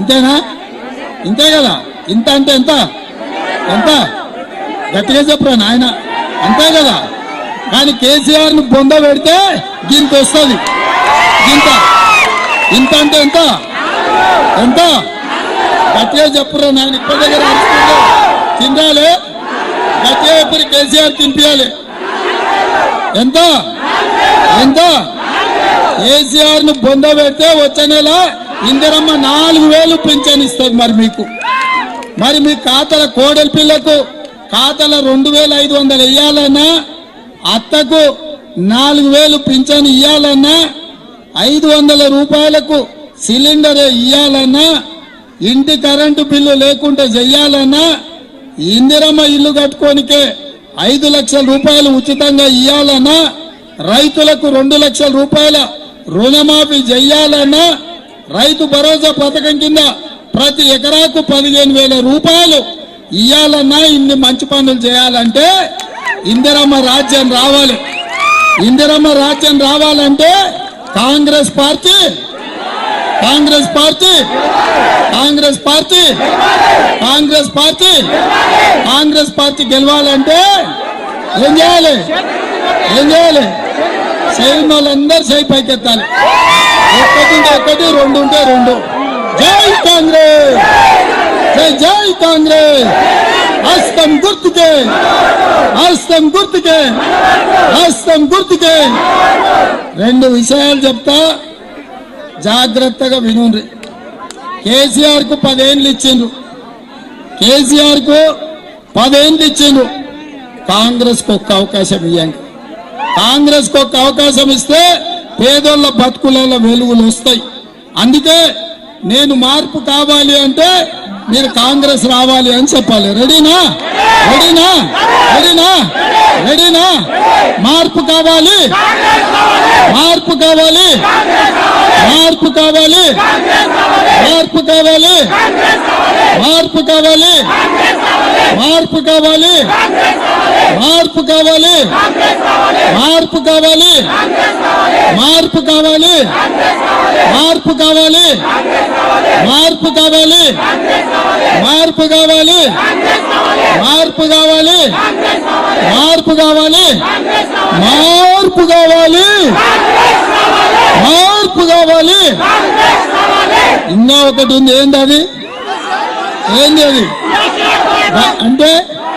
ఇంతేనా? ఇంతే కదా? ఇంత అంటే ఎంత? ఎంత? గట్టిగా చెప్పరా నాయన? అంతే కదా? కానీ కేసీఆర్ను బొంద పెడితే గింత వస్తుంది. గింత. ఇంత అంటే ఎంత? ఎంత? గట్టిగా చెప్పురా నాయన? ఇప్పటి దగ్గర తినాలి గట్టిగా చెప్పి కేసీఆర్ తినిపించాలి ఎంత? ఎంత? కేసీఆర్ను బొంద పెడితే వచ్చే నెల ఇందిరమ్మ నాలుగు వేలు పింఛన్ ఇస్తుంది మరి మీకు. మరి మీ ఖాతాల కోడలి పిల్లకు ఖాతాల రెండు వేల ఐదు వందలు ఇయ్యాలన్నా అత్తకు నాలుగు వేలు పింఛన్ ఇయ్యాలన్నా ఐదు వందల రూపాయలకు సిలిండర్ ఇయ్యాలన్నా ఇంటి కరెంటు బిల్లు లేకుండా చెయ్యాలన్నా ఇందిరమ్మ ఇల్లు కట్టుకోనికే ఐదు లక్షల రూపాయలు ఉచితంగా ఇయ్యాలన్నా రైతులకు రెండు లక్షల రూపాయల రుణమాఫీ చెయ్యాలన్నా రైతు భరోసా పథకం కింద ప్రతి ఎకరాకు పదిహేను వేల రూపాయలు ఇయ్యాలన్నా ఇన్ని మంచి పనులు చేయాలంటే ఇందిరమ్మ రాజ్యం రావాలి. ఇందిరమ్మ రాజ్యం రావాలంటే Congress party Congress party Congress party Congress party Congress party గెలవాలంటే ఏం చేయాలి? ఏం చేయాలి? సైన్ వాళ్ళందరూ చేయి పైకెత్తాలి ఒక్కటి ఒకటి రెండు ఉంటే రెండు. జై కాంగ్రెస్! జై జై కాంగ్రెస్! హస్తం గుర్తుకే! హస్తం గుర్తుకే! హస్తం గుర్తుకే! రెండు విషయాలు చెప్తా. జాగ్రత్తగా వినుండ్రి. కేసీఆర్కు పదేండ్లు ఇచ్చిండ్రు. కేసీఆర్కు పదేండ్లు ఇచ్చిండ్రు. కాంగ్రెస్కు ఒక్క అవకాశం ఇవ్వండి కాంగ్రెస్కు ఒక్క అవకాశం ఇస్తే పేదోళ్ళ బతుకులలో వెలుగులు వస్తాయి. అందుకే నేను మార్పు కావాలి అంటే మీరు కాంగ్రెస్ రావాలి అని చెప్పాలి. రెడీనా? రెడీనా? రెడీనా? రెడీనా? మార్పు కావాలి. మార్పు కావాలి. మార్పు కావాలి. మార్పు కావాలి. మార్పు కావాలి. మార్పు కావాలి. మార్పు కావాలి మార్పు కావాలి మార్పు కావాలి మార్పు కావాలి మార్పు కావాలి మార్పు కావాలి మార్పు కావాలి మార్పు కావాలి మార్పు కావాలి మార్పు కావాలి ఇంకా ఒకటి ఉంది ఏంది అది ఏంది అది అంటే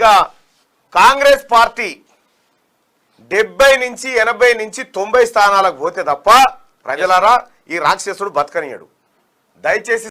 ఇక కాంగ్రెస్ పార్టీ డెబ్బై నుంచి ఎనభై నుంచి తొంభై స్థానాలకు పోతే తప్ప ప్రజలారా ఈ రాక్షసుడు బతకనియడు. దయచేసి